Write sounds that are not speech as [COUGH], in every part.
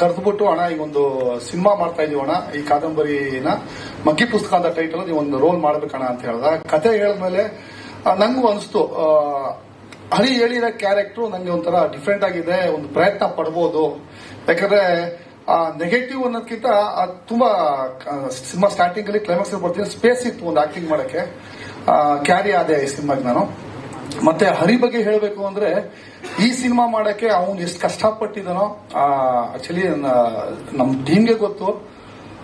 ಕರೆದ್ಬಿಟ್ಟು ಅಣ್ಣ ಈಗ ಒಂದು ಸಿನಿಮಾ ಮಾಡ್ತಾ ಇದೀವಿ ಅಣ್ಣ ಈ ಕಾದಂಬರಿನ. ಮಗ್ಗಿ ಪುಸ್ತಕ ಅಂತ ಟೈಟಲ್ ನೀವು ಒಂದು ರೋಲ್ ಮಾಡ್ಬೇಕಣ್ಣ ಅಂತ ಹೇಳ್ದ. ಕತೆ ಹೇಳಿದ್ಮೇಲೆ ಆ, ನಂಗೂ ಅನಿಸ್ತು ಹರಿ ಹೇಳಿರೋ ಕ್ಯಾರೆಕ್ಟರ್ ನಂಗೆ ಒಂಥರ ಡಿಫ್ರೆಂಟ್ ಆಗಿದೆ ಒಂದು ಪ್ರಯತ್ನ ಪಡ್ಬೋದು. ಯಾಕಂದ್ರೆ ನೆಗೆಟಿವ್ ಅನ್ನೋದಕ್ಕಿಂತ ತುಂಬಾ ಸಿನಿಮಾ ಸ್ಟಾರ್ಟಿಂಗ್ ಅಲ್ಲಿ ಕ್ಲೈಮ್ಯಾಕ್ಸ್ ಬರ್ತೀನಿ ಸ್ಪೇಸ್ ಇತ್ತು ಒಂದು ಆಕ್ಟಿಂಗ್ ಮಾಡಕ್ಕೆ. ಕ್ಯಾರಿ ಆದೆ ಈ ಸಿನಿಮಾಗೆ ನಾನು. ಮತ್ತೆ ಹರಿ ಬಗ್ಗೆ ಹೇಳಬೇಕು ಅಂದ್ರೆ ಈ ಸಿನಿಮಾ ಮಾಡಕ್ಕೆ ಅವನು ಎಷ್ಟು ಕಷ್ಟಪಟ್ಟಿದ್ದಾನೋ ಆಕ್ಚುಲಿ ನಮ್ ಟೀಮ್ಗೆ ಗೊತ್ತು.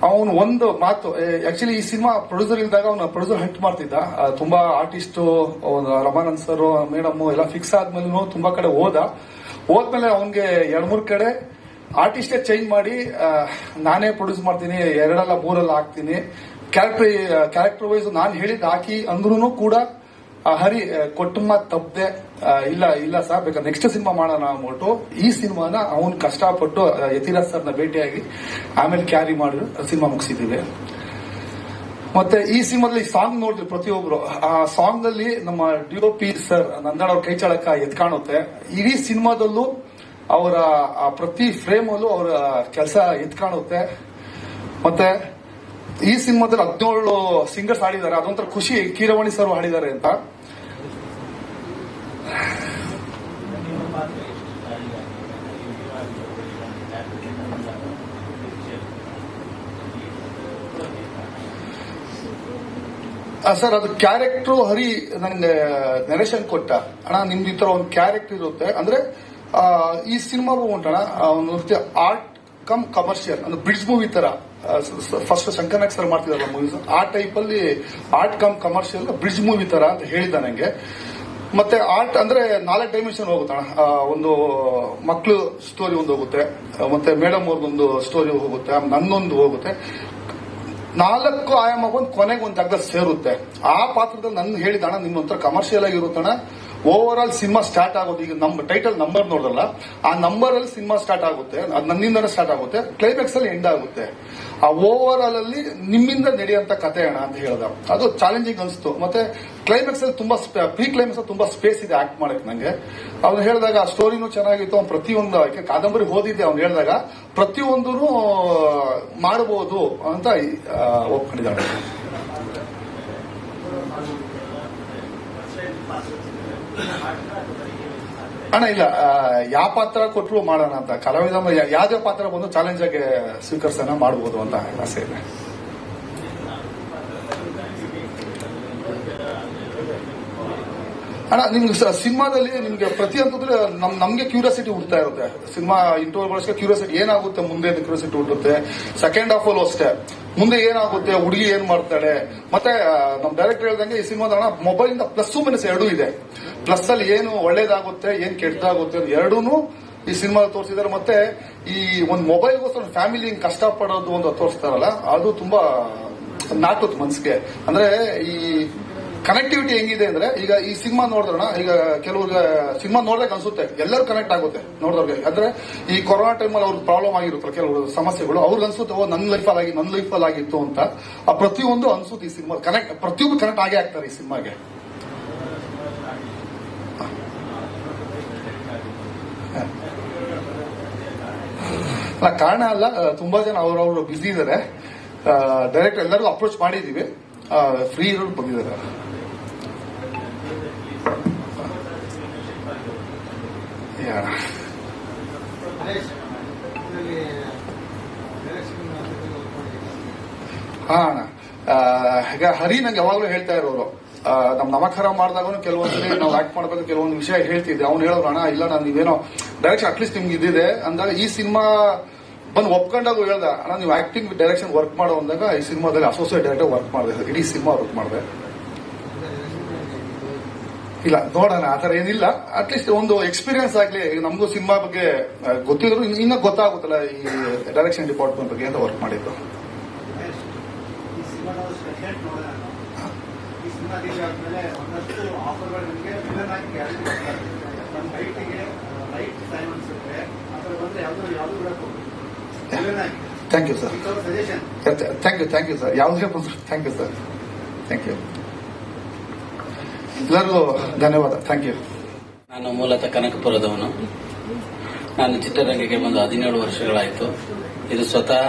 ಅವನು ಒಂದು ಮಾತು ಆಕ್ಚುಲಿ ಈ ಸಿನಿಮಾ ಪ್ರೊಡ್ಯೂಸರ್ ಇದ್ದಾಗ ಅವನು ಪ್ರೊಡ್ಯೂಸರ್ ಹಂಟ್ ಮಾಡ್ತಿದ್ದ. ತುಂಬಾ ಆರ್ಟಿಸ್ಟ್ ರಮಾನಂದ್ ಸರ್ ಮೇಡಮ್ ಎಲ್ಲ ಫಿಕ್ಸ್ ಆದ್ಮೇಲೆ ತುಂಬಾ ಕಡೆ ಹೋದ. ಹೋದ್ಮೇಲೆ ಅವನ್ಗೆ ಎರಡ್ ಮೂರ್ ಕಡೆ ಆರ್ಟಿಸ್ಟೇ ಚೇಂಜ್ ಮಾಡಿ ನಾನೇ ಪ್ರೊಡ್ಯೂಸ್ ಮಾಡ್ತೀನಿ, ಎರಡಲ್ಲ ಮೂರಲ್ಲ ಹಾಕ್ತೀನಿ. ಕ್ಯಾರೆಕ್ಟರ್ ಕ್ಯಾರೆಕ್ಟರ್ ವೈಸ್ ನಾನು ಹೇಳಿದ್ ಹಾಕಿ ಅಂದ್ರೂ ಕೂಡ ಹರಿ ಆ, ಕೊಟ್ಟ ಮಾತು ತಪ್ಪದೆ ಇಲ್ಲ ಇಲ್ಲ ಸರ್ ಬೇಕಾದ್ರೆ ನೆಕ್ಸ್ಟ್ ಸಿನಿಮಾ ಮಾಡೋಣ ಅಂದ್ಬಿಟ್ಟು ಈ ಸಿನಿಮಾನ ಅವನ್ ಕಷ್ಟಪಟ್ಟು ಯತಿರಾಜ್ ಸರ್ನ ಭೇಟಿಯಾಗಿ ಆಮೇಲೆ ಕ್ಯಾರಿ ಮಾಡಿ ಸಿನಿಮಾ ಮುಗಿಸಿದ್ದೀವಿ. ಮತ್ತೆ ಈ ಸಿನಿಮಾದಲ್ಲಿ ಸಾಂಗ್ ನೋಡಿದ್ವಿ ಪ್ರತಿಯೊಬ್ರು. ಆ ಸಾಂಗ್ ಅಲ್ಲಿ ನಮ್ಮ ಡಿಒಪಿ ಸರ್ ನಂದಣ್ಣ ಅವ್ರ ಕೈ ಚಳಕ ಎದ್ ಕಾಣುತ್ತೆ. ಇಡೀ ಸಿನಿಮಾದಲ್ಲೂ ಅವರ ಪ್ರತಿ ಫ್ರೇಮ್ ಅಲ್ಲೂ ಅವರ ಕೆಲಸ ಎದ್ ಕಾಣುತ್ತೆ. ಮತ್ತೆ ಈ ಸಿನಿಮಾದಲ್ಲಿ ಹದಿನೇಳು ಸಿಂಗರ್ಸ್ ಹಾಡಿದ್ದಾರೆ. ಅದೊಂಥರ ಖುಷಿ ಕೀರವಾಣಿ ಸರ್ ಹಾಡಿದ್ದಾರೆ ಅಂತ. ಸರ್ ಅದು ಕ್ಯಾರೆಕ್ಟರ್ ಹರಿ ನನಗೆ ನರೇಶನ್ ಕೊಟ್ಟ. ಅಣ್ಣ, ನಿಮ್ದು ಈ ತರ ಒಂದು ಕ್ಯಾರೆಕ್ಟರ್ ಇರುತ್ತೆ. ಅಂದ್ರೆ ಈ ಸಿನಿಮಾ ಉಂಟಣ್ಣ ಒಂದು ಆರ್ಟ್ ಕಮ್ ಕಮರ್ಷಿಯಲ್ ಅಂದ್ರೆ ಬ್ರಿಡ್ಜ್ ಮೂವಿ ತರ ಫಸ್ಟ್ ಶಂಕರ್ನಾಗ್ ಸರ್ ಮಾಡ್ತಿದಾರಲ್ಲ ಮೂವೀಸ್ ಆ ಟೈಪ್ ಅಲ್ಲಿ art cum commercial bridge movie ತರ ಅಂತ ಹೇಳಿದ ನಂಗೆ ಮತ್ತೆ ಆರ್ಟ್ ಅಂದ್ರೆ ನಾಲ್ಕು ಡೈಮೆನ್ಷನ್ ಹೋಗುತ್ತಣ್ಣ ಒಂದು ಮಕ್ಕಳು ಸ್ಟೋರಿ ಒಂದು ಹೋಗುತ್ತೆ. ಮತ್ತೆ ಮೇಡಮ್ ಅವ್ರದ್ದೊಂದು ಸ್ಟೋರಿ ಹೋಗುತ್ತೆ, ನನ್ನೊಂದು ಹೋಗುತ್ತೆ. ನಾಲ್ಕು ಆಯಾಮ ಬಂದು ಕೊನೆಗೆ ಒಂದು ಜಾಗದಲ್ಲಿ ಸೇರುತ್ತೆ. ಆ ಪಾತ್ರದಲ್ಲಿ ನನ್ನ ಹೇಳಿದಣ ನಿಮ್ಮ ಹತ್ರ ಕಮರ್ಷಿಯಲ್ ಆಗಿರುತ್ತಣ ಓವರ್ ಆಲ್ ಸಿನಿಮಾ ಸ್ಟಾರ್ಟ್ ಆಗೋದು ಈಗ ನಮ್ಮ ಟೈಟಲ್ ನಂಬರ್ ನೋಡಲ್ಲ ಆ ನಂಬರ್ ಅಲ್ಲಿ ಸಿನಿಮಾ ಸ್ಟಾರ್ಟ್ ಆಗುತ್ತೆ ಅದು ನನ್ನಿಂದನೇ ಸ್ಟಾರ್ಟ್ ಆಗುತ್ತೆ ಕ್ಲೈಮ್ಯಾಕ್ಸ್ ಅಲ್ಲಿ ಎಂಡ್ ಆಗುತ್ತೆ. ಆ ಓವರ್ ಆಲ್ ಅಲ್ಲಿ ನಿಮ್ಮಿಂದ ನಡೆಯುವಂತ ಕತೆ ಅಣ್ಣ ಅಂತ ಹೇಳ್ದ. ಅದು ಚಾಲೆಂಜಿಂಗ್ ಅನಿಸ್ತು. ಮತ್ತೆ ಕ್ಲೈಮ್ಯಾಕ್ಸ್ ಅಲ್ಲಿ ತುಂಬಾ ಪ್ರೀ ಕ್ಲೈಮ್ಯಾಕ್ಸ್ ತುಂಬಾ ಸ್ಪೇಸ್ ಇದೆ ಆಕ್ಟ್ ಮಾಡಕ್ ನಂಗೆ. ಅವ್ನು ಹೇಳಿದಾಗ ಆ ಸ್ಟೋರಿನೂ ಚೆನ್ನಾಗಿತ್ತು. ಅವ್ನು ಪ್ರತಿಯೊಂದು ಕಾದಂಬರಿ ಓದಿದ್ದೆ ಅವ್ನು ಹೇಳಿದಾಗ ಪ್ರತಿಯೊಂದೂ ಮಾಡಬಹುದು ಅಂತ ಆ, ಅಣ್ಣ, ಇಲ್ಲ ಯಾವ ಪಾತ್ರ ಕೊಟ್ಟರು ಮಾಡೋಣ ಅಂತ. ಕಲಾವಿದ ಯಾವ್ದೇ ಪಾತ್ರ ಬಂದು ಚಾಲೆಂಜ್ ಆಗಿ ಸ್ವೀಕರಿಸೋಣ ಮಾಡಬಹುದು ಅಂತ ಆಸೆ ಇದೆ. ಅಣ್ಣ, ನಿಮ್ಗೆ ಸಿನಿಮಾದಲ್ಲಿ ನಿಮ್ಗೆ ಪ್ರತಿ ಹಂತದಲ್ಲಿ ನಮ್ ನಮ್ಗೆ ಕ್ಯೂರಿಯಾಸಿಟಿ ಹುಡ್ತಾ ಇರುತ್ತೆ. ಸಿನಿಮಾ ಇಂಟರ್ವ್ಯೂಗಳಿಗೆ ಕ್ಯೂರಿಯಾಸಿಟಿ ಏನಾಗುತ್ತೆ, ಮುಂದೆ ಕ್ಯೂರಿಯಾಸಿಟಿ ಹುಟ್ಟುತ್ತೆ ಸೆಕೆಂಡ್ ಹಾಫ್ ಅಲ್ಲೂ ಅಷ್ಟೇ. ಮುಂದೆ ಏನಾಗುತ್ತೆ, ಹುಡುಗಿ ಏನ್ ಮಾಡ್ತಾಳೆ? ಮತ್ತೆ ನಮ್ ಡೈರೆಕ್ಟರ್ ಹೇಳ್ದಂಗೆ ಈ ಸಿನಿಮಾದ ಮೊಬೈಲ್ ಇಂದ ಪ್ಲಸ್ ಮೈನಸ್ ಎರಡೂ ಇದೆ. ಪ್ಲಸ್ ಅಲ್ಲಿ ಏನು ಒಳ್ಳೇದಾಗುತ್ತೆ, ಏನ್ ಕೆಟ್ಟದಾಗುತ್ತೆ ಎರಡೂನು ಈ ಸಿನಿಮಾ ತೋರಿಸಿದ್ದಾರೆ ಮತ್ತೆ ಈ ಒಂದು ಮೊಬೈಲ್ಗೋಸ್ಕರ ಫ್ಯಾಮಿಲಿ ಹಿಂಗ್ ಕಷ್ಟ ಪಡೋದು ಒಂದು ತೋರಿಸ್ತಾರಲ್ಲ, ಅದು ತುಂಬಾ ನಾಟುತ್ತೆ ಮನ್ಸಿಗೆ. ಅಂದ್ರೆ ಈ ಕನೆಕ್ಟಿವಿಟಿ ಹೆಂಗಿದೆ ಅಂದ್ರೆ, ಈಗ ಈ ಸಿನಿಮಾ ನೋಡಿದ್ರಣ, ಈಗ ಕೆಲವ್ರಿಗೆ ಸಿನಿಮಾ ನೋಡ್ದಾಗ ಅನ್ಸುತ್ತೆ. ಎಲ್ಲರೂ ಕನೆಕ್ಟ್ ಆಗುತ್ತೆ ನೋಡಿದವ್ರಿಗೆ. ಅಂದ್ರೆ ಈ ಕೊರೋನಾ ಟೈಮಲ್ಲಿ ಅವ್ರಿಗೆ ಪ್ರಾಬ್ಲಮ್ ಆಗಿರುತ್ತೆ ಕೆಲವರು ಸಮಸ್ಯೆಗಳು, ಅವ್ರಿಗೆ ಅನ್ಸುತ್ತೆ, ಓ ನನ್ನ ಲೈಫ್ ಆಗಿ ನನ್ನ ಅಲ್ಲಿ ಆಗಿತ್ತು ಅಂತ. ಆ ಪ್ರತಿಯೊಂದು ಅನ್ಸುತ್ತೆ ಈ ಸಿನಿಮಾ ಕನೆಕ್ಟ್ ಪ್ರತಿಯೊಬ್ಬರು ಕನೆಕ್ಟ್ ಆಗೇ ಆಗ್ತಾರೆ ಈ ಸಿನಿಮಾಗೆ. ಅಲ್ಲ ಕಾರಣ ಅಲ್ಲ ಆ, ತುಂಬಾ ಜನ ಅವರವರು ಬ್ಯುಸಿ ಇದಾರೆ. ಡೈರೆಕ್ಟ್ ಎಲ್ಲರಿಗೂ ಅಪ್ರೋಚ್ ಮಾಡಿದೀವಿ. ಫ್ರೀ ಇರೋರು ಬಂದಿದ್ದಾರೆ. ಹಾ ಅಣ್ಣ. ಆ, ಈಗ ಹರಿ ನಂಗೆ ಯಾವಾಗಲೂ ಹೇಳ್ತಾ ಇರೋರು. ಆ, ನಮ್ ನಮಖರ ಮಾಡಿದಾಗೂ ಕೆಲವೊಂದ್ಸರಿ ನಾವು ಆಕ್ಟ್ ಮಾಡ್ಬೇಕು ಕೆಲವೊಂದು ವಿಷಯ ಹೇಳ್ತಿದ್ದೆ. ಅವ್ನು ಹೇಳೋರು ಅಣ್ಣ ಇಲ್ಲ ನಾನು ನೀವೇನೋ ಡೈರೆಕ್ಷನ್ ಅಟ್ಲೀಸ್ಟ್ ನಿಮ್ಗೆ ಇದಿದೆ. ಅಂದಾಗ ಈ ಸಿನಿಮಾ ಬಂದು ಒಪ್ಕೊಂಡಾಗ ಹೇಳ್ದ ಅಣ್ಣ ನೀವು ಆಕ್ಟಿಂಗ್ ಡೈರೆಕ್ಷನ್ ವರ್ಕ್ ಮಾಡೋ ಅಂದಾಗ ಈ ಸಿನಿಮಾದಲ್ಲಿ ಅಸೋಸಿಯೇಟ್ ಡೈರೆಕ್ಟರ್ ವರ್ಕ್ ಮಾಡಿದೆ. ಇಡೀ ಸಿನಿಮಾ ವರ್ಕ್ ಮಾಡಿದೆ. ಇಲ್ಲ ನೋಡೋಣ ಆ ಥರ ಏನಿಲ್ಲ. ಅಟ್ಲೀಸ್ಟ್ ಒಂದು ಎಕ್ಸ್ಪೀರಿಯನ್ಸ್ ಆಗಲಿ ನಮಗೂ ಸಿನಿಮಾ ಬಗ್ಗೆ ಗೊತ್ತಿದ್ರು. ಇನ್ನ ಗೊತ್ತಾಗುತ್ತಲ್ಲ ಈ ಡೈರೆಕ್ಷನ್ ಡಿಪಾರ್ಟ್ಮೆಂಟ್ ಬಗ್ಗೆ ಅಂತ ವರ್ಕ್ ಮಾಡಿದ್ದು. ರಿಲೀಸ್ ಆದ್ಮೇಲೆ ಒಂದಷ್ಟು ಆಫರ್ಗಳು ನಿಮಗೆ ವಿಲನ್ ಆಗಿ ಗ್ಯಾರಂಟಿ ಕೊಡ್ತಾರೆ ನಮ್ಮ ರೈಟಿಗೆ ರೈಟ್ ಟೈಮ್ ಅನ್ಸುತ್ತೆ ಆ ಬಂದ್ರೆ ಯಾವುದು ಯಾವುದು ಕೂಡ ವಿಲನ್ ಆಗಿ. Thank you sir suggestion thank you thank you sir ಯಾವುದೇ ಬಂದ್ರು thank you sir thank you ಎಲ್ಲರಿಗೂ ಧನ್ಯವಾದ. ಥ್ಯಾಂಕ್ ಯು ನಾನು ಮೂಲತಃ ಕನಕಪುರದವನು. ನಾನು ಚಿತ್ರರಂಗಕ್ಕೆ ಬಂದು ಹದಿನೇಳು ವರ್ಷಗಳಾಯಿತು. ಇದು ಸ್ವತಃ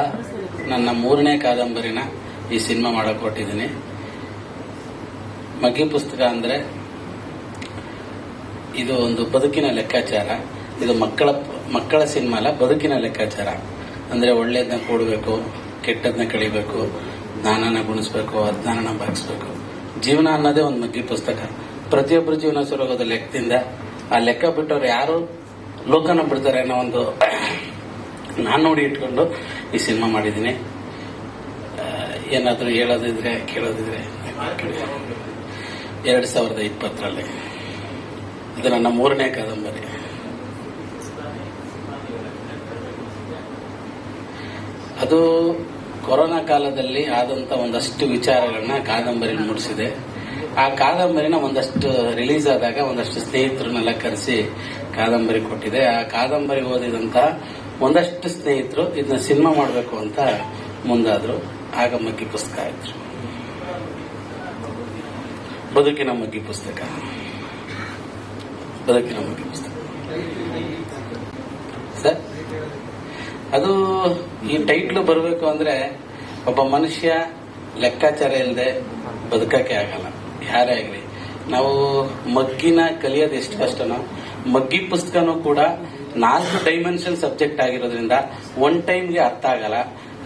ನನ್ನ ಮೂರನೇ ಕಾದಂಬರಿನ ಈ ಸಿನಿಮಾ ಮಾಡಕ್ಕೆ ಕೊಟ್ಟಿದ್ದೀನಿ. ಮಗ್ಗಿ ಪುಸ್ತಕ ಅಂದರೆ ಇದು ಒಂದು ಬದುಕಿನ ಲೆಕ್ಕಾಚಾರ. ಇದು ಮಕ್ಕಳ ಮಕ್ಕಳ ಸಿನಿಮಾ ಅಲ್ಲ, ಬದುಕಿನ ಲೆಕ್ಕಾಚಾರ. ಅಂದರೆ ಒಳ್ಳೆಯದನ್ನ ಕೂಡಬೇಕು ಕೆಟ್ಟದನ್ನ ಕಳಿಬೇಕು, ಜ್ಞಾನನ ಗುಣಿಸ್ಬೇಕು, ಅಜ್ಞಾನನ ಭಾಗಿಸ್ಬೇಕು ಜೀವನ ಅನ್ನೋದೇ ಒಂದು ಮಗ್ಗಿ ಪುಸ್ತಕ. ಪ್ರತಿಯೊಬ್ಬರು ಜೀವನ ಸುರೋಗೋದ ಲೆಕ್ಕದಿಂದ ಆ ಲೆಕ್ಕ ಬಿಟ್ಟವ್ರು ಯಾರು ಲೋಕನ ಬಿಡ್ತಾರೆ ಅನ್ನೋ ಒಂದು [COUGHS] ನಾನು ನೋಡಿ ಇಟ್ಕೊಂಡು ಈ ಸಿನಿಮಾ ಮಾಡಿದ್ದೀನಿ. ಏನಾದರೂ ಹೇಳೋದಿದ್ರೆ ಕೇಳೋದಿದ್ರೆ ಎರಡು ಸಾವಿರದ ಇಪ್ಪತ್ತರಲ್ಲಿ. ಇದು ನನ್ನ ಮೂರನೇ ಕಾದಂಬರಿ. ಅದು ಕೊರೋನಾ ಕಾಲದಲ್ಲಿ ಆದಂತ ಒಂದಷ್ಟು ವಿಚಾರಗಳನ್ನ ಕಾದಂಬರಿ ಮೂಡಿಸಿದೆ. ಆ ಕಾದಂಬರಿನ ಒಂದಷ್ಟು ರಿಲೀಸ್ ಆದಾಗ ಒಂದಷ್ಟು ಸ್ನೇಹಿತರನ್ನೆಲ್ಲ ಕರೆಸಿ ಕಾದಂಬರಿ ಕೊಟ್ಟಿದೆ. ಆ ಕಾದಂಬರಿ ಓದಿದಂತ ಒಂದಷ್ಟು ಸ್ನೇಹಿತರು ಇದನ್ನ ಸಿನಿಮಾ ಮಾಡಬೇಕು ಅಂತ ಮುಂದಾದ್ರು. ಆಗ ಮಗ್ಗಿ ಪುಸ್ತಕ ಆಯ್ತು. ಬದುಕಿನ ಮಗ್ಗಿ ಪುಸ್ತಕ. ಬದುಕಿನ ಮಗ್ಗಿ ಪುಸ್ತಕ. ಸರ್, ಅದು ಈ ಟೈಟ್ಲ್ ಬರಬೇಕು ಅಂದ್ರೆ ಒಬ್ಬ ಮನುಷ್ಯ ಲೆಕ್ಕಾಚಾರ ಇಲ್ಲದೆ ಬದುಕಕ್ಕೆ ಆಗಲ್ಲ. ಯಾರೇ ಆಗಲಿ. ನಾವು ಮಗ್ಗಿನ ಕಲಿಯೋದು ಎಷ್ಟು ಕಷ್ಟನೋ, ಮಗ್ಗಿ ಪುಸ್ತಕನೂ ಕೂಡ ನಾಲ್ಕು ಡೈಮೆನ್ಷನ್ ಸಬ್ಜೆಕ್ಟ್ ಆಗಿರೋದ್ರಿಂದ ಒನ್ ಟೈಮ್ಗೆ ಅರ್ಥ ಆಗಲ್ಲ.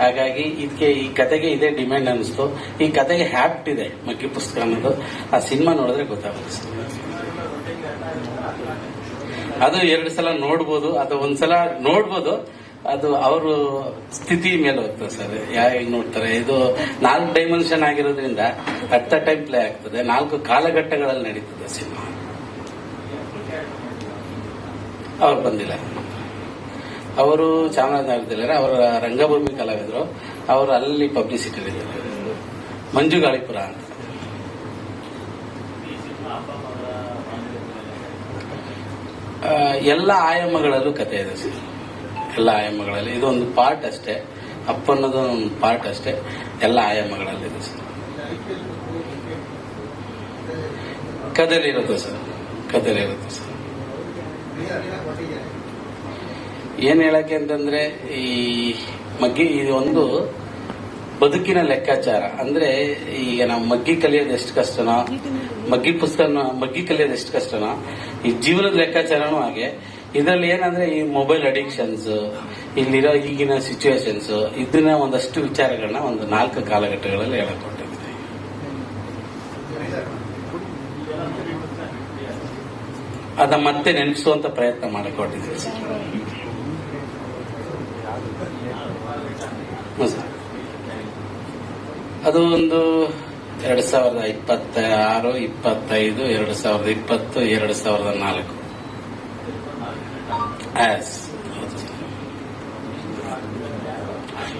ಹಾಗಾಗಿ ಇದಕ್ಕೆ ಈ ಕತೆಗೆ ಇದೇ ಡಿಮ್ಯಾಂಡ್ ಅನಿಸ್ತು ಈ ಕತೆಗೆ ಹ್ಯಾಪ್ಟ್ ಇದೆ ಮಕ್ಕಿ ಪುಸ್ತಕ ಅನ್ನೋದು ಆ ಸಿನಿಮಾ ನೋಡಿದ್ರೆ ಗೊತ್ತಾಗುತ್ತೆ. ಅದು ಎರಡು ಸಲ ನೋಡ್ಬೋದು, ಅದು ಒಂದ್ಸಲ ನೋಡ್ಬೋದು, ಅದು ಅವರು ಸ್ಥಿತಿ ಮೇಲೆ ಹೋಗ್ತದೆ ಸರ್. ಯಾರು ನೋಡ್ತಾರೆ? ಇದು ನಾಲ್ಕು ಡೈಮೆನ್ಷನ್ ಆಗಿರೋದ್ರಿಂದ ಅಟ್ ದ ಟೈಮ್ ಪ್ಲೇ ಆಗ್ತದೆ. ನಾಲ್ಕು ಕಾಲಘಟ್ಟಗಳಲ್ಲಿ ನಡೀತದೆ ಸಿನಿಮಾ. ಅವ್ರು ಬಂದಿಲ್ಲ. ಅವರು ಚಾಮರಾಜನಗರದಲ್ಲಿದ್ದಾರೆ. ಅವರ ರಂಗಭೂಮಿ ಕಲಾವಿದರು. ಅವರು ಅಲ್ಲಿ ಪಬ್ಲಿಸಿಟಿ ಇದ್ದಾರೆ ಮಂಜು ಗಾಳಿಪುರ ಅಂತ. ಎಲ್ಲ ಆಯಾಮಗಳಲ್ಲೂ ಕಥೆ ಇದೆ ಸರ್. ಎಲ್ಲ ಆಯಾಮಗಳಲ್ಲಿ ಇದೊಂದು ಪಾರ್ಟ್ ಅಷ್ಟೇ. ಅಪ್ಪ ಅನ್ನೋದು ಒಂದು ಪಾರ್ಟ್ ಅಷ್ಟೇ. ಎಲ್ಲ ಆಯಾಮಗಳಲ್ಲಿದೆ ಸರ್. ಕದಲಿರುತ್ತೆ ಸರ್. ಕದಲಿರುತ್ತೆ ಸರ್. ಏನ್ ಹೇಳಕ್ಕೆ ಅಂತಂದ್ರೆ, ಈ ಮಗ್ಗಿ ಇದು ಒಂದು ಬದುಕಿನ ಲೆಕ್ಕಾಚಾರ. ಅಂದ್ರೆ, ಈಗ ನಾವು ಮಗ್ಗಿ ಕಲಿಯೋದು ಎಷ್ಟು ಕಷ್ಟನೋ, ಮಗ್ಗಿ ಪುಸ್ತಕನ, ಮಗ್ಗಿ ಕಲಿಯೋದು ಎಷ್ಟು ಕಷ್ಟನೋ, ಈ ಜೀವನದ ಲೆಕ್ಕಾಚಾರನೂ ಹಾಗೆ. ಇದರಲ್ಲಿ ಏನಂದ್ರೆ, ಈ ಮೊಬೈಲ್ ಅಡಿಕ್ಷನ್ಸ್ ಇಲ್ಲಿರೋ ಈಗಿನ ಸಿಚುವೇಶನ್ಸ್ ಇದನ್ನ ಒಂದಷ್ಟು ವಿಚಾರಗಳನ್ನ ಒಂದು ನಾಲ್ಕು ಕಾಲಘಟ್ಟಗಳಲ್ಲಿ ಹೇಳಕ್ ಹೊರಟಿದ್ದೀನಿ ಅದ ಮತ್ತೆ ನೆನಪಿಸುವಂತ ಪ್ರಯತ್ನ ಮಾಡಕ್ ಹೊರಟಿದ್ದೀನಿ ಸರ್ ಹ್ಞೂ ಸರ್ ಅದು ಒಂದು ಎರಡು ಸಾವಿರದ ಇಪ್ಪತ್ತ ಆರು ಇಪ್ಪತ್ತೈದು, ಎರಡು ಸಾವಿರದ ಇಪ್ಪತ್ತು, ಎರಡು ಸಾವಿರದ ನಾಲ್ಕು.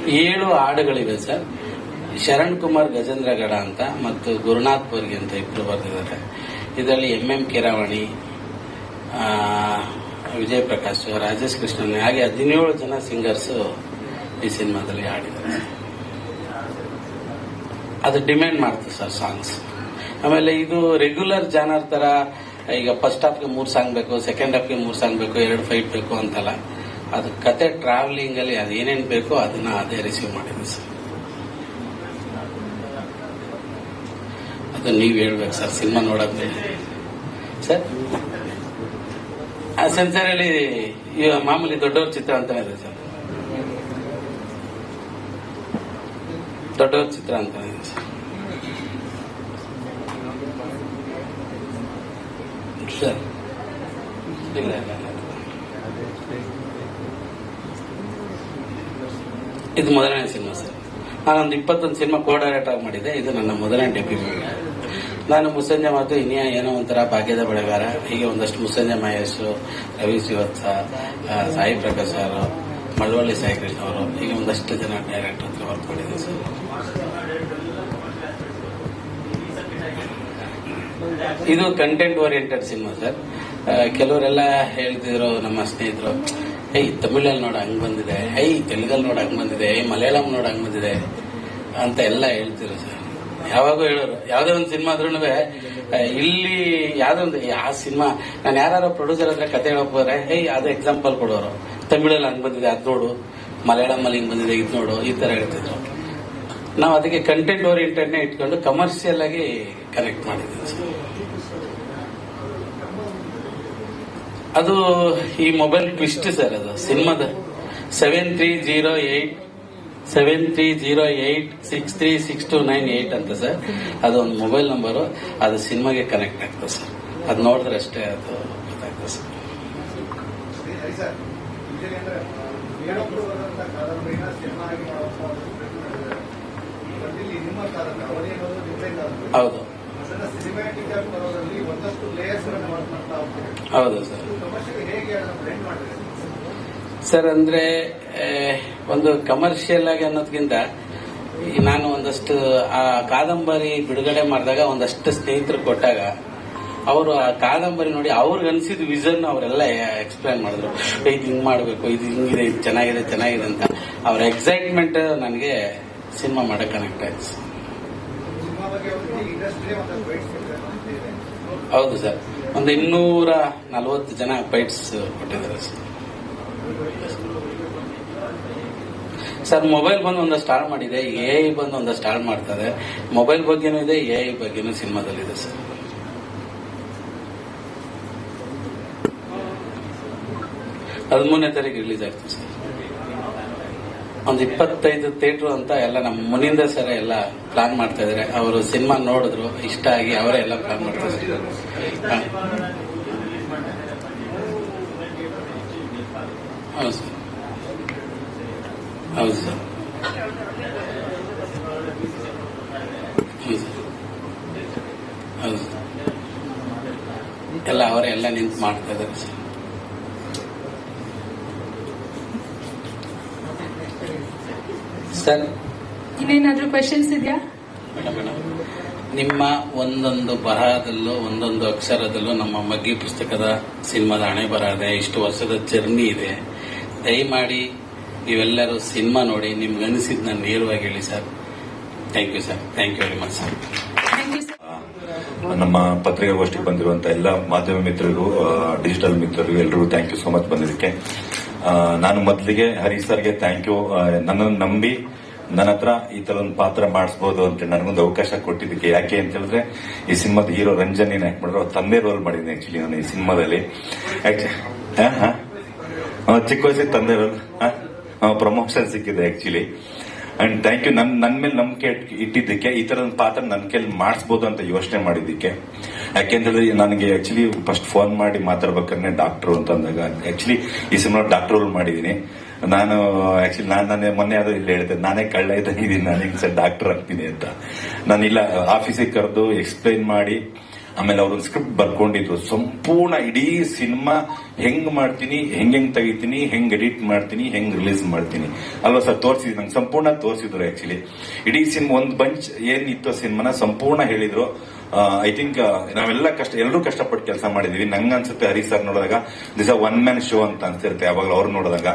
ಏಳು ಹಾಡುಗಳಿವೆ ಸರ್. ಶರಣ್ ಕುಮಾರ್ ಗಜೇಂದ್ರಗಡ ಅಂತ ಮತ್ತು ಗುರುನಾಥ್ ಪೋರ್ಗಿ ಅಂತ ಇಬ್ರು ಬರೆದಿದ್ದಾರೆ. ಇದರಲ್ಲಿ ಎಂ ಎಂ ಕಿರಾವಣಿ ವಿಜಯ್ ಪ್ರಕಾಶ್ ರಾಜೇಶ್ ಕೃಷ್ಣನ್, ಹಾಗೆ ಹದಿನೇಳು ಜನ ಸಿಂಗರ್ಸ್ ಈ ಸಿನಿಮಾದಲ್ಲಿ ಹಾಡಿದ್ದಾರೆ. ಅದು ಡಿಮ್ಯಾಂಡ್ ಮಾಡ್ತು ಸರ್ ಸಾಂಗ್ಸ್ ಆಮೇಲೆ ಇದು ರೆಗ್ಯುಲರ್ ಜಾನರ್ ತರ, ಈಗ ಫಸ್ಟ್ ಹಾಫ್ಗೆ ಮೂರು ಸಾಂಗ್ ಬೇಕು ಸೆಕೆಂಡ್ ಹಾಫ್ಗೆ ಮೂರು ಸಾಂಗ್ ಬೇಕು, ಎರಡು ಫೈಟ್ ಬೇಕು ಅಂತಲ್ಲ. ಅದು ಕತೆ ಟ್ರಾವೆಲಿಂಗ್ ಅಲ್ಲಿ ಅದು ಏನೇನು ಬೇಕೋ ಅದನ್ನ ಅದೇ ರಿಸೀವ್ ಮಾಡಿದ್ವಿ ಸರ್. ಅದು ನೀವು ಹೇಳ್ಬೇಕು ಸರ್, ಸಿನಿಮಾ ನೋಡಾದ್ಮೇಲೆ. ಸರ್? ಆ ಸೆನ್ಸರ್ ಅಲ್ಲಿ ಈ ಮಾಮೂಲಿ ದೊಡ್ಡವ್ರ ಚಿತ್ರ ಅಂತ ಇದೆ ಸರ್. ದೊಡ್ಡವ್ರ ಚಿತ್ರ ಅಂತ ಇದೆ ಸರ್. ಇದು ಮೊದಲನೇ ಸಿನಿಮಾ ಸರ್. ನಾನೊಂದು ಇಪ್ಪತ್ತೊಂದು ಸಿನಿಮಾ ಕೋಡರೇಟ್ ಆಗಿ ಮಾಡಿದೆ ಇದು ನನ್ನ ಮೊದಲನೇ ಡೆಬ್ಯೂ ನಾನು ಮುಸಂಜೆ ಮಾತು ಇನ್ನೇ ಏನೋ ಒಂಥರ ಭಾಗ್ಯದ ಬೆಳೆಗಾರ ಹೀಗೆ ಒಂದಷ್ಟು ಮುಸ್ಸಂಜೆ ಮಹೇಶ್ ರವಿ ಶಿವತ್ಸ ಸಾಯಿ ಪ್ರಕಾಶ್ ಅವರು ಮಳವಳ್ಳಿ ಸಾಯಿ ಕೃಷ್ಣ ಅವರು, ಹೀಗೆ ಒಂದಷ್ಟು ಜನ ಡೈರೆಕ್ಟರ್ ಹತ್ರ ವರ್ಕ್ ಮಾಡಿದ್ದೆ ಸರ್. ಇದು ಕಂಟೆಂಟ್ ಓರಿಯೆಂಟೆಡ್ ಸಿನಿಮಾ ಸರ್. ಕೆಲವರೆಲ್ಲ ಹೇಳ್ತಿದ್ರು ನಮ್ಮ ಸ್ನೇಹಿತರು ಏಯ್ ತಮಿಳಲ್ಲಿ ನೋಡ, ಹಂಗೆ ಬಂದಿದೆ. ಐ ತೆಲುಗಲ್ಲಿ ನೋಡ, ಹಂಗ್ ಬಂದಿದೆ. ಏಯ್ ಮಲಯಾಳಂ ನೋಡ, ಹಂಗೆ ಬಂದಿದೆ. ಅಂತ ಎಲ್ಲ ಹೇಳ್ತಿದ್ರು ಸರ್. ಯಾವಾಗೂ ಹೇಳೋರು. ಯಾವುದೇ ಒಂದು ಸಿನಿಮಾ ಆದ್ರೂ ಇಲ್ಲಿ ಯಾವುದೋ ಒಂದು ಆ ಸಿನಿಮಾ, ನಾನು ಯಾರು ಪ್ರೊಡ್ಯೂಸರ್ ಹತ್ರ ಕತೆ ಹೇಳಕ್ ಹೋದ್ರೆ, ಏಯ್, ಅದು ಎಕ್ಸಾಂಪಲ್ ಕೊಡೋರು. ತಮಿಳಲ್ಲಿ ಹಂಗೆ ಬಂದಿದೆ, ಅದ್ ನೋಡು. ಮಲಯಾಳಮಲ್ಲಿ ಹಿಂಗೆ ಬಂದಿದೆ, ಇದು ನೋಡು, ಈ ತರ ಹೇಳ್ತಿದ್ರು. ನಾವು ಅದಕ್ಕೆ ಕಂಟೆಂಟ್ ಓರಿಯೆಂಟೆಡ್ನೇ ಇಟ್ಕೊಂಡು ಕಮರ್ಷಿಯಲ್ ಆಗಿ ಕನೆಕ್ಟ್ ಮಾಡಿದ್ವಿ ಅದು ಈ ಮೊಬೈಲ್ ಟ್ವಿಸ್ಟ್ ಸರ್ ಅದು, ಸಿನಿಮಾದ. Seven three zero eight seven three zero eight six three six two nine eight ಅಂತ ಸರ್. ಅದೊಂದು ಮೊಬೈಲ್ ನಂಬರು. ಅದು ಸಿನಿಮಾಗೆ ಕನೆಕ್ಟ್ ಆಗ್ತದೆ ಸರ್. ಅದು ನೋಡಿದ್ರೆ ಅಷ್ಟೇ ಅದು ಗೊತ್ತಾಗ್ತದೆ ಸರ್. ಹೌದು. ಹೌದು ಸರ್ ಕಮರ್ಷಿಯಲ್ ಹೇಗೆ ಅದನ್ನ ಬ್ಲೆಂಡ್ ಮಾಡಿದ್ರೆ ಸರ್ ಅಂದ್ರೆ ಒಂದು ಕಮರ್ಷಿಯಲ್ ಆಗಿ ಅನ್ನೋದ್ಕಿಂತ ನಾನು ಒಂದಷ್ಟು ಆ ಕಾದಂಬರಿ ಬಿಡುಗಡೆ ಮಾಡಿದಾಗ ಒಂದಷ್ಟು ಸ್ನೇಹಿತರು ಕೊಟ್ಟಾಗ ಅವರು ಆ ಕಾದಂಬರಿ ನೋಡಿ ಅವ್ರಿಗೆ ಅನ್ಸಿದ ವಿಷನ್ ಅವರೆಲ್ಲ ಎಕ್ಸ್ಪ್ಲೈನ್ ಮಾಡಿದ್ರು. "ಏ, ಇದು ಹಿಂಗ್ ಮಾಡಬೇಕು ಇದು ಹಿಂಗಿದೆ ಇದು ಚೆನ್ನಾಗಿದೆ ಚೆನ್ನಾಗಿದೆ ಅಂತ. ಅವ್ರ ಎಕ್ಸೈಟ್ಮೆಂಟ್ ನನಗೆ ಸಿನಿಮಾ ಮಾಡಕ್ ಕನೆಕ್ಟ್ ಆಯ್ತು. ಹೌದು ಸರ್. ಒಂದು ಇನ್ನೂರ ನಲವತ್ತು ಜನ ಬೈಟ್ಸ್ ಕೊಟ್ಟಿದ್ದಾರೆ ಸರ್. ಸರ್, ಮೊಬೈಲ್ ಬಂದು ಒಂದು ಸ್ಟಾರ್ಟ್ ಮಾಡಿದೆ, ಎ ಐ ಬಂದು ಒಂದು ಸ್ಟಾರ್ಟ್ ಮಾಡ್ತಾರೆ ಮೊಬೈಲ್ ಬಗ್ಗೆನೂ ಇದೆ, ಎ ಐ ಬಗ್ಗೆನೂ ಸಿನಿಮಾದಲ್ಲಿದೆ ಸರ್. ಹದಿಮೂರನೇ ತಾರೀಕು ರಿಲೀಸ್ ಆಗ್ತದೆ, ಸರ್. ಒಂದು ಇಪ್ಪತ್ತೈದು ಥಿಯೇಟ್ರು ಅಂತ ಎಲ್ಲ ನಮ್ಮ ಮುನಿಂದ ಸರ್ ಎಲ್ಲ ಪ್ಲಾನ್ ಮಾಡ್ತಾ ಇದಾರೆ ಅವರು ಸಿನಿಮಾ ನೋಡಿದ್ರು, ಇಷ್ಟ ಆಗಿ ಅವರೇ ಎಲ್ಲ ಪ್ಲಾನ್ ಮಾಡ್ತಾ ಇದ್ದಾರೆ ಹಾ. ಹೌದು. ಸರ್ ಹೌದು. ಸರ್ ಹೌದು. ಸರ್ ಹೌದು. ಸರ್ ಎಲ್ಲ ಅವರೇ ಎಲ್ಲ ನಿಂತು ಮಾಡ್ತಾ ಇದ್ದಾರೆ. ಸರ್. ಸರ್ ಇನ್ನೇನಾದ್ರೂ ಕ್ವೆಶನ್ಸ್ ಇದೆಯಾ? ನಿಮ್ಮ ಒಂದೊಂದು ಬರಹದಲ್ಲೂ ಒಂದೊಂದು ಅಕ್ಷರದಲ್ಲೂ ನಮ್ಮ ಮಗ್ಗಿ ಪುಸ್ತಕದ ಸಿನಿಮಾದ ಹಣೆ ಬರಹ ಇದೆ ಇಷ್ಟು ವರ್ಷದ ಜರ್ನಿ ಇದೆ. ದಯಮಾಡಿ ನೀವೆಲ್ಲರೂ ಸಿನಿಮಾ ನೋಡಿ ನಿಮ್ಗೆ ನಾನು ನೇರವಾಗಿ ಹೇಳಿ sir. Thank you sir thank you very much sir ನಮ್ಮ ಪತ್ರಿಕಾಗೋಷ್ಠಿಗೆ ಬಂದಿರುವಂತಹ ಎಲ್ಲ ಮಾಧ್ಯಮ ಮಿತ್ರರಿಗೂ ಡಿಜಿಟಲ್ ಮಿತ್ರರಿಗೂ ಎಲ್ಲರಿಗೂ ಥ್ಯಾಂಕ್ ಯು ಸೋ ಮಚ್ ಬಂದಿದ್ದಕ್ಕೆ. ನಾನು ಮೊದಲಿಗೆ ಹರಿ ಸರ್ಗೆ ಥ್ಯಾಂಕ್ ಯು ನನ್ನನ್ನು ನಂಬಿ ನನ್ನ ಹತ್ರ ಈ ತರ ಒಂದು ಪಾತ್ರ ಮಾಡಿಸಬಹುದು ಅಂತ ನನಗೊಂದು ಅವಕಾಶ ಕೊಟ್ಟಿದ್ದಕ್ಕೆ ಯಾಕೆ ಅಂತ ಹೇಳಿದ್ರೆ ಈ ಸಿನಿಮಾದ ಹೀರೋ ರಂಜನ್ ಏನ್ ಯಾಕೆ ಮಾಡಿದ್ರು? ಅವ್ರ ತಂದೆ ರೋಲ್ ಮಾಡಿದ್ದೀನಿ ಆಕ್ಚುಲಿ ನಾನು ಈ ಸಿನಿಮಾದಲ್ಲಿ. ಆಕ್ಚುಲಿ ಹಾ, ಹಾ. ಆ, ಚಿಕ್ಕ ವಯಸ್ಸಿಗೆ ತಂದೆ ರೋಲ್ ಪ್ರಮೋಷನ್ ಸಿಕ್ಕಿದೆ ಆಕ್ಚುಲಿ ಅಂಡ್ ಥ್ಯಾಂಕ್ ಯು ನನ್ ನನ್ ಮೇಲೆ ನಂಬಿಕೆ ಇಟ್ಟಿದ್ದಕ್ಕೆ, ಈ ತರ ಒಂದು ಪಾತ್ರ ನನ್ನ ಕೈಲಿ ಮಾಡಿಸ್ಬೋದು ಅಂತ ಯೋಚನೆ ಮಾಡಿದ್ದಕ್ಕೆ. ಯಾಕೆಂದ್ರೆ ನನಗೆ ಆಕ್ಚುಲಿ ಫಸ್ಟ್ ಫೋನ್ ಮಾಡಿ ಮಾತಾಡ್ಬೇಕಂದ್ರೆ ಡಾಕ್ಟರ್ ಅಂತ ಅಂದಾಗ ಆಕ್ಚುಲಿ ಈ ಸಿನಿಮಾ ಡಾಕ್ಟರ್ ರೋಲ್ ಮಾಡಿದೀನಿ ನಾನು ಆಕ್ಚುಲಿ ನಾನು ನಾನೇ ಮೊನ್ನೆ ಅದು ಇಲ್ಲಿ ಹೇಳಿದೆ, ನಾನೇ ಕಳ್ಳ ಇದ್ದೀನಿ ನಾನು ಹಿಂಗ್ ಸರ್ ಡಾಕ್ಟರ್ ಆಗ್ತೀನಿ ಅಂತ. ನಾನಿಲ್ಲ ಆಫೀಸಿಗೆ ಕರೆದು ಎಕ್ಸ್ಪ್ಲೈನ್ ಮಾಡಿ ಆಮೇಲೆ ಅವ್ರೊಂದು ಸ್ಕ್ರಿಪ್ಟ್ ಬರ್ಕೊಂಡಿದ್ರು ಸಂಪೂರ್ಣ ಇಡೀ ಸಿನಿಮಾ ಹೆಂಗ್ ಮಾಡ್ತೀನಿ ಹೆಂಗ್ ಹೆಂಗ್ ತೆಗಿತೀನಿ, ಹೆಂಗ್ ಎಡಿಟ್ ಮಾಡ್ತೀನಿ, ಹೆಂಗ್ ರಿಲೀಸ್ ಮಾಡ್ತೀನಿ. ಅಲ್ವಾ ಸರ್? ತೋರಿಸಿದ್ರು ನಂಗೆ ಸಂಪೂರ್ಣ ತೋರಿಸಿದ್ರು ಆಕ್ಚುಲಿ ಇಡೀ ಸಿನಿಮಾ ಒಂದು ಬಂಚ್ ಏನಿತ್ತು ಸಿನಿಮಾನ ಸಂಪೂರ್ಣ ಹೇಳಿದ್ರು. ಐ ಥಿಂಕ್ ನಾವೆಲ್ಲ ಕಷ್ಟ ಎಲ್ಲರೂ ಕಷ್ಟಪಟ್ಟು ಕೆಲಸ ಮಾಡಿದೀವಿ. ನಂಗೆ ಅನ್ಸುತ್ತೆ ಹರಿ ಸರ್ ನೋಡಿದಾಗ ದಿಸ್ ಒನ್ ಮ್ಯಾನ್ ಶೋ ಅಂತ ಅನ್ಸಿರುತ್ತೆ ಯಾವಾಗಲೂ ಅವ್ರು ನೋಡಿದಾಗ.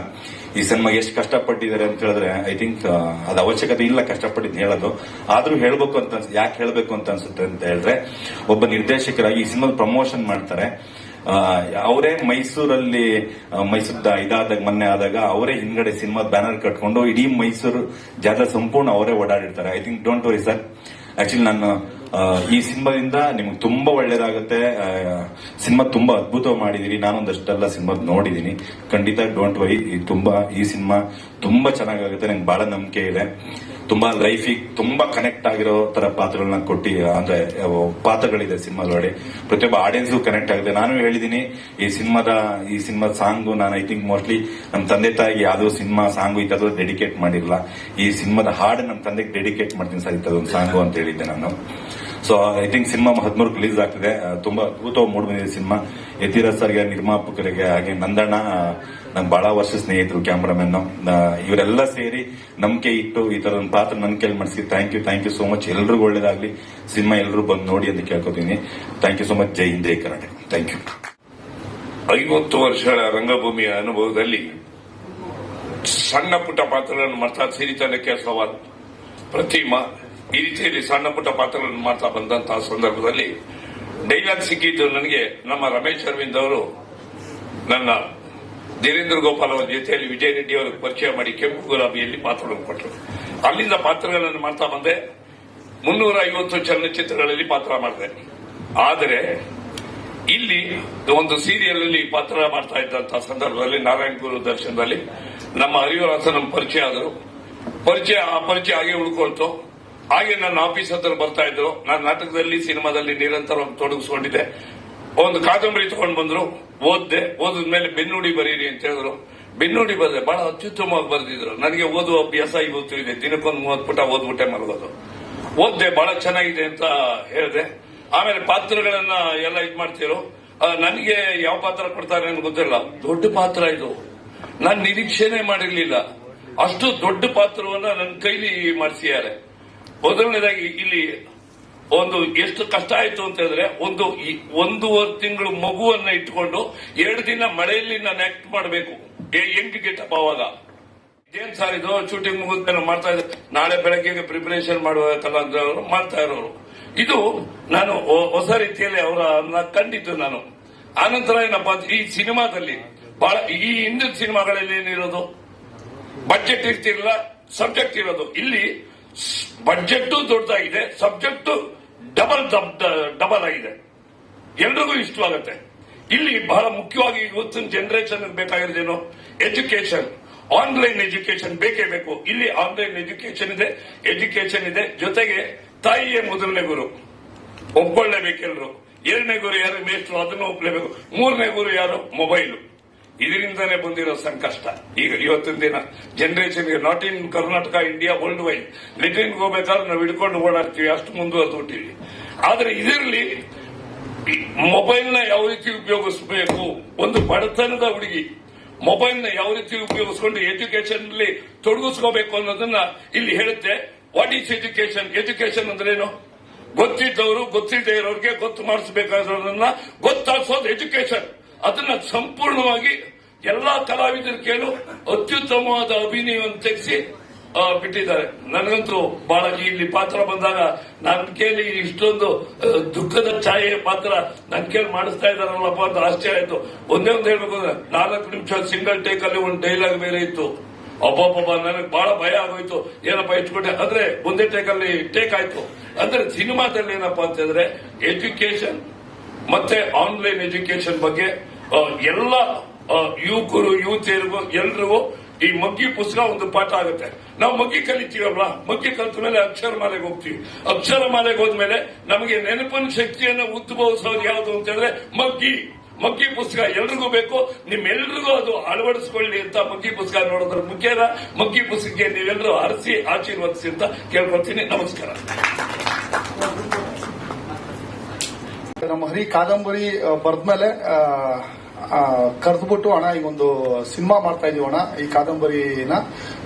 ಈ ಸಿನಿಮಾ ಎಷ್ಟು ಕಷ್ಟಪಟ್ಟಿದ್ದಾರೆ ಅಂತ ಹೇಳಿದ್ರೆ ಐ ಥಿಂಕ್ ಅದು ಅವಶ್ಯಕತೆ ಇಲ್ಲ ಕಷ್ಟಪಟ್ಟಿದ್ದು ಹೇಳೋದು. ಆದ್ರೂ ಹೇಳಬೇಕು ಅಂತ ಯಾಕೆ ಹೇಳಬೇಕು ಅಂತ ಅನ್ಸುತ್ತೆ ಅಂತ ಹೇಳಿದ್ರೆ, ಒಬ್ಬ ನಿರ್ದೇಶಕರಾಗಿ ಈ ಸಿನಿಮಾ ಪ್ರಮೋಷನ್ ಮಾಡ್ತಾರೆ. ಅವರೇ ಮೈಸೂರಲ್ಲಿ ಮೈಸೂರ್ದ ಮೈಸೂರು ಇದಾದಾಗ ಮೊನ್ನೆ ಆದಾಗ ಅವರೇ ಹಿಂದ್ಗಡೆ ಸಿನಿಮಾ ಬ್ಯಾನರ್ ಕಟ್ಕೊಂಡು ಇಡೀ ಮೈಸೂರು ಜಾತ್ರೆ ಸಂಪೂರ್ಣ ಅವರೇ ಓಡಾಡಿರ್ತಾರೆ. I think don't worry sir actually ನಾನು ಈ ಸಿನಿಮಾದಿಂದ ನಿಮ್ಗೆ ತುಂಬಾ ಒಳ್ಳೇದಾಗುತ್ತೆ. ಸಿನಿಮಾ ತುಂಬಾ ಅದ್ಭುತ ಮಾಡಿದೀನಿ ನಾನೊಂದಷ್ಟೆಲ್ಲ ಸಿನಿಮಾ ನೋಡಿದೀನಿ. ಖಂಡಿತ ಡೋಂಟ್ ವರಿ ತುಂಬಾ, ಈ ಸಿನಿಮಾ ತುಂಬಾ ಚೆನ್ನಾಗಾಗುತ್ತೆ. ನಂಗೆ ಬಹಳ ನಂಬಿಕೆ ಇದೆ. ತುಂಬಾ ಲೈಫಿಗೆ ತುಂಬಾ ಕನೆಕ್ಟ್ ಆಗಿರೋ ತರ ಪಾತ್ರಗಳನ್ನ ಕೊಟ್ಟಿ, ಅಂದ್ರೆ ಪಾತ್ರೆಗಳಿದೆ ಪಾತ್ರಗಳಿದೆ ಸಿನಿಮಾದೊಳಗೆ ಪ್ರತಿಯೊಬ್ಬ ಆಡಿಯನ್ಸ್ ಕನೆಕ್ಟ್ ಆಗಿದೆ. ನಾನು ಹೇಳಿದೀನಿ, ಈ ಸಿನಿಮಾದ ಈ ಸಿನಿಮಾದ ಸಾಂಗು ನಾನು ಐ ಥಿಂಕ್ ಮೋಸ್ಟ್ಲಿ ನಮ್ಮ ತಂದೆ ತಾಯಿಗೆ ಯಾವ್ದೋ ಸಿನಿಮಾ ಸಾಂಗು ಇತ್ತು ಡೆಡಿಕೇಟ್ ಮಾಡಿರಲ್ಲ. ಈ ಸಿನಿಮಾದ ಹಾಡು ನಮ್ಮ ತಂದೆಗೆ ಡೆಡಿಕೇಟ್ ಮಾಡ್ತೀನಿ ಸರ್, ಇತ್ತದೊಂದು ಸಾಂಗು ಅಂತ ಹೇಳಿದ್ದೆ ನಾನು. ಸೊ ಐ ಥಿಂಕ್ ಸಿನಿಮಾ ಹದಿಮೂರು ರಿಲೀಸ್ ಆಗ್ತಿದೆ. ತುಂಬಾ ಅದ್ಭುತ ಮೂಡ್ ಬಂದಿದೆ ಸಿನಿಮಾ ಯತಿರಾಜ್ ಸರ್ಗೆ ನಿರ್ಮಾಪಕರಿಗೆ ಹಾಗೆ ನಂದಣ್ಣ ನಂಗೆ ಬಹಳ ವರ್ಷ ಸ್ನೇಹಿತರು ಕ್ಯಾಮ್ರಾಮನ್ ಇವರೆಲ್ಲ ಸೇರಿ ನಂಬಿಕೆ ಇಟ್ಟು ಈ ತರ ಪಾತ್ರ ನನ್ನ ಕೈಲಿ ಮಾಡಿಸಿ thank you thank you so much ಎಲ್ರಿಗೂ ಒಳ್ಳೇದಾಗ್ಲಿ. ಸಿನಿಮಾ ಎಲ್ಲರೂ ಬಂದು ನೋಡಿ ಅಂತ ಕೇಳ್ಕೊತೀನಿ. Thank you so much Jai Hind Karnataka. Thank you ಐವತ್ತು ವರ್ಷಗಳ ರಂಗಭೂಮಿಯ ಅನುಭವದಲ್ಲಿ ಸಣ್ಣ ಪುಟ್ಟ ಪಾತ್ರಗಳನ್ನು ಮಾಡ್ತಾ ಸಿರಿತನ ಕೆಲಸವಾದ ಪ್ರತಿ ಮಾ ಈ ರೀತಿಯಲ್ಲಿ ಸಣ್ಣ ಪುಟ್ಟ ಪಾತ್ರಗಳನ್ನು ಮಾಡ್ತಾ ಬಂದಂತಹ ಸಂದರ್ಭದಲ್ಲಿ ಡೈಲಾಗ್ ಸಿಕ್ಕಿದ್ದು ನನಗೆ ನಮ್ಮ ರಮೇಶ್ ಅರವಿಂದ್ ಅವರು, ನನ್ನ ಧೀರೇಂದ್ರ ಗೋಪಾಲ್ ಅವರ ಜೊತೆಯಲ್ಲಿ ವಿಜಯ ರೆಡ್ಡಿ ಅವರಿಗೆ ಪರಿಚಯ ಮಾಡಿ ಕೆಂಪು ಗುಲಾಬಿಯಲ್ಲಿ ಪಾತ್ರಗಳನ್ನು ಕೊಟ್ಟರು. ಅಲ್ಲಿಂದ ಪಾತ್ರಗಳನ್ನು ಮಾಡ್ತಾ ಬಂದೆ. ಮುನ್ನೂರ ಐವತ್ತು ಚಲನಚಿತ್ರಗಳಲ್ಲಿ ಪಾತ್ರ ಮಾಡಿದೆ. ಆದರೆ ಇಲ್ಲಿ ಒಂದು ಸೀರಿಯಲ್ ಅಲ್ಲಿ ಪಾತ್ರ ಮಾಡ್ತಾ ಇದ್ದಂತಹ ಸಂದರ್ಭದಲ್ಲಿ ನಾರಾಯಣ ಗುರು ದರ್ಶನದಲ್ಲಿ ನಮ್ಮ ಹರಿವರಾಸನ ಪರಿಚಯ ಆದರು. ಪರಿಚಯ, ಆ ಪರಿಚಯ ಹಾಗೆ ಉಳ್ಕೊಳ್ತು ಹಾಗೆ ನನ್ನ ಆಫೀಸ್ ಹತ್ರ ಬರ್ತಾ ಇದ್ರು. ನಾನು ನಾಟಕದಲ್ಲಿ, ಸಿನಿಮಾದಲ್ಲಿ ನಿರಂತರವಾಗಿ ತೊಡಗಿಸ್ಕೊಂಡಿದ್ದೆ. ಒಂದು ಕಾದಂಬರಿ ತಗೊಂಡು ಬಂದ್ರು. ಓದ್ದೆ. ಓದಿದ ಮೇಲೆ ಬೆನ್ನುಡಿ ಬರೀರಿ ಅಂತ ಹೇಳಿದ್ರು. ಬೆನ್ನುಡಿ ಬರೆದೆ ಬಹಳ ಅತ್ಯುತ್ತಮವಾಗಿ ಬರೆದಿದ್ರು. ನನಗೆ ಓದುವ ಅಭ್ಯಾಸ ಇವತ್ತು ಇದೆ. ದಿನಕ್ಕೊಂದು ಮೂವತ್ತು ಪುಟ ಓದ್ಬಿಟ್ಟೆ ಮಲಗೋದು. ಓದ್ದೆ, ಬಹಳ ಚೆನ್ನಾಗಿದೆ ಅಂತ ಹೇಳಿದೆ. ಆಮೇಲೆ ಪಾತ್ರಗಳನ್ನ ಎಲ್ಲ ಇದು ಮಾಡ್ತಿರೋ ನನಗೆ ಯಾವ ಪಾತ್ರ ಕೊಡ್ತಾರೆ ಅಂತ ಗೊತ್ತಿಲ್ಲ. ದೊಡ್ಡ ಪಾತ್ರ ಇದು. ನಾನು ನಿರೀಕ್ಷೆನೆ ಮಾಡಿರ್ಲಿಲ್ಲ. ಅಷ್ಟು ದೊಡ್ಡ ಪಾತ್ರವನ್ನ ನನ್ನ ಕೈಲಿ ಮಾಡಿಸಿದ್ದಾರೆ. ಮೊದಲನೇದಾಗಿ ಇಲ್ಲಿ ಒಂದು ಎಷ್ಟು ಕಷ್ಟ ಆಯಿತು ಅಂತ ಹೇಳಿದ್ರೆ, ಒಂದು ಒಂದೂವರೆ ತಿಂಗಳು ಮಗುವನ್ನ ಇಟ್ಕೊಂಡು ಎರಡು ದಿನ ಮಳೆಯಲ್ಲಿ ನಾನು ಆಕ್ಟ್ ಮಾಡಬೇಕು. ಎಂಟು ಗೆಟಪ್ ಅವಾಗ ಇದೇನ್ ಸರ್ ಇದು ಶೂಟಿಂಗ್ ಮುಗಿದ್ಮೇಲೆ ಮಾಡ್ತಾ ಇದ್ದೆ ನಾಳೆ ಬೆಳಗ್ಗೆಗೆ ಪ್ರಿಪರೇಷನ್ ಮಾಡಬೇಕಲ್ಲ ಅಂತ ಅವರು ಮಾಡ್ತಾ ಇರೋರು. ಇದು ನಾನು ಹೊಸ ರೀತಿಯಲ್ಲಿ ಅವರ ಕಂಡಿದ್ದು ನಾನು. ಆನಂತರ ಏನಪ್ಪಾ ಈ ಸಿನಿಮಾದಲ್ಲಿ ಬಹಳ, ಈ ಹಿಂದಿನ ಸಿನಿಮಾಗಳಲ್ಲಿ ಏನಿರೋದು? ಬಜೆಟ್ ಇರ್ತಿರಲ್ಲ ಸಬ್ಜೆಕ್ಟ್ ಇರೋದು. ಇಲ್ಲಿ ಬಡ್ಜೆಟ್ ದೊಡ್ಡದಾಗಿದೆ ಸಬ್ಜೆಕ್ಟ್ ಡಬಲ್ ಡಬಲ್ ಆಗಿದೆ. ಎಲ್ರಿಗೂ ಇಷ್ಟವಾಗುತ್ತೆ. ಇಲ್ಲಿ ಬಹಳ ಮುಖ್ಯವಾಗಿ ಇವತ್ತಿನ ಜನರೇಷನ್ ಬೇಕಾಗಿರೋದೇನು? ಎಜುಕೇಶನ್ ಆನ್ಲೈನ್ ಎಜುಕೇಶನ್ ಬೇಕೇ ಬೇಕು. ಇಲ್ಲಿ ಆನ್ಲೈನ್ ಎಜುಕೇಶನ್ ಇದೆ ಎಜುಕೇಶನ್ ಇದೆ. ಜೊತೆಗೆ ತಾಯಿಯೇ ಮೊದಲನೇ ಗುರು. ಒಪ್ಕೊಳ್ಳೇಬೇಕೆಲ್ಲರೂ ಎರಡನೇ ಗುರು ಯಾರು? ಮೇಷ್ಟ್ರು. ಅದನ್ನು ಒಪ್ಲೇಬೇಕು. ಮೂರನೇ ಗುರು ಯಾರು? ಮೊಬೈಲು ಇದರಿಂದಾನೇ ಬಂದಿರೋ ಸಂಕಷ್ಟ. ಈಗ ಇವತ್ತಿನ ದಿನ ಜನರೇಷನ್ಗೆ not in Karnataka India world wide ಲಿಟ್ರಿನ್ ಹೋಗ್ಬೇಕಾದ್ರೆ ನಾವು ಹಿಡ್ಕೊಂಡು ಓಡಾಡ್ತೀವಿ, ಅಷ್ಟು ಮುಂದುವರೆದ್ಬಿಟ್ಟಿವಿ ಆದ್ರೆ ಇದರಲ್ಲಿ ಮೊಬೈಲ್ನ ಯಾವ ರೀತಿ ಉಪಯೋಗಿಸಬೇಕು? ಒಂದು ಬಡತನದ ಹುಡುಗಿ ಮೊಬೈಲ್ನ ಯಾವ ರೀತಿ ಉಪಯೋಗಿಸ್ಕೊಂಡು ಎಜುಕೇಶನ್ ಅಲ್ಲಿ ತೊಡಗಿಸ್ಕೋಬೇಕು ಅನ್ನೋದನ್ನ ಇಲ್ಲಿ ಹೇಳುತ್ತೆ. ವಾಟ್ ಈಸ್ ಎಜುಕೇಶನ್ ಎಜುಕೇಶನ್ ಅಂದ್ರೇನು? ಗೊತ್ತಿದ್ದವರು ಗೊತ್ತಿದ್ದೇ ಇರೋರಿಗೆ ಗೊತ್ತು ಮಾಡಿಸಬೇಕಾದ್ರನ್ನ ಗೊತ್ತಾಗ್ಸೋದು ಎಜುಕೇಶನ್ ಅದನ್ನ ಸಂಪೂರ್ಣವಾಗಿ ಎಲ್ಲಾ ಕಲಾವಿದರ ಕೇಳು ಅತ್ಯುತ್ತಮವಾದ ಅಭಿನಯವನ್ನು ತೆಗೆಸಿ ಬಿಟ್ಟಿದ್ದಾರೆ. ನನಗಂತೂ ಬಹಳ ಇಲ್ಲಿ ಪಾತ್ರ ಬಂದಾಗ ನನ್ನ ಕೇಳಿ ಇಷ್ಟೊಂದು ದುಃಖದ ಛಾಯೆ ಪಾತ್ರ ನನ್ನ ಕೇಳಿ ಮಾಡಿಸ್ತಾ ಇದ್ದಾರಲ್ಲಪ್ಪ ಅಂತ ಆಶ್ಚರ್ಯ ಆಯ್ತು. ಒಂದೇ ಒಂದು ಹೇಳ್ಬೇಕು ಅಂದ್ರೆ ನಾಲ್ಕು ನಿಮಿಷ ಸಿಂಗಲ್ ಟೇಕ್ ಅಲ್ಲಿ ಒಂದು ಡೈಲಾಗ್ ಬೇರೆ ಇತ್ತು. ಒಬ್ಬೊಬ್ಬ ನನಗೆ ಬಹಳ ಭಯ ಆಗೋಯ್ತು. ಏನಪ್ಪ ಇಟ್ಕೊಂಡೆ ಅಂದ್ರೆ ಒಂದೇ ಟೇಕ್ ಅಲ್ಲಿ ಟೇಕ್ ಆಯ್ತು. ಅಂದ್ರೆ ಸಿನಿಮಾದಲ್ಲಿ ಏನಪ್ಪಾ ಅಂತಂದ್ರೆ ಎಜುಕೇಶನ್ ಮತ್ತೆ ಆನ್ಲೈನ್ ಎಜುಕೇಶನ್ ಬಗ್ಗೆ ಎಲ್ಲ ಯುವಕರು, ಯುವತಿಯರಿಗೂ ಎಲ್ರಿಗೂ ಈ ಮಗ್ಗಿ ಪುಸ್ತಕ ಒಂದು ಪಾಠ ಆಗುತ್ತೆ. ನಾವು ಮಗ್ಗಿ ಕಲಿತೀವಲ್ಲ ಮಗ್ಗಿ ಕಲಿತ ಮೇಲೆ ಅಕ್ಷರ ಮಾಲೆಗೆ ಹೋಗ್ತೀವಿ. ಅಕ್ಷರ ಮಾಲೆಗೆ ಹೋದ್ಮೇಲೆ ನಮಗೆ ನೆನಪಿನ ಶಕ್ತಿಯನ್ನು ಉದ್ಭವಿಸೋದು ಯಾವುದು ಅಂತ ಹೇಳಿದ್ರೆ ಮಗ್ಗಿ. ಮಗ್ಗಿ ಪುಸ್ತಕ ಎಲ್ರಿಗೂ ಬೇಕು. ನಿಮ್ಮೆಲ್ರಿಗೂ ಅದು ಅಳವಡಿಸ್ಕೊಳ್ಳಿ ಅಂತ ಮಗ್ಗಿ ಪುಸ್ತಕ ನೋಡೋದ್ರ ಮುಖ್ಯನ ಮಗ್ಗಿ ಪುಸ್ತಕಕ್ಕೆ ನೀವೆಲ್ಲರೂ ಅರಸಿ ಆಶೀರ್ವದಿಸಿ ಅಂತ ಕೇಳ್ಕೊಳ್ತೀನಿ. ನಮಸ್ಕಾರ. ನಮ್ಮ ಹರಿ ಕಾದಂಬರಿ ಬರೆದ್ಮೇಲೆ ಕರೆದ್ಬಿಟ್ಟು, ಅಣ್ಣ, ಈಗ ಒಂದು ಸಿನಿಮಾ ಮಾಡ್ತಾ ಇದೀವಿ ಅಣ್ಣ, ಈ ಕಾದಂಬರಿನ.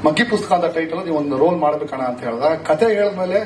ಮಗ್ಗಿ ಪುಸ್ತಕ ಅಂತ ಟೈಟಲ್ ಒಂದು ರೋಲ್ ಮಾಡ್ಬೇಕಣ್ಣ ಅಂತ ಹೇಳ್ದ. ಕತೆ ಹೇಳಿದ್ಮೇಲೆ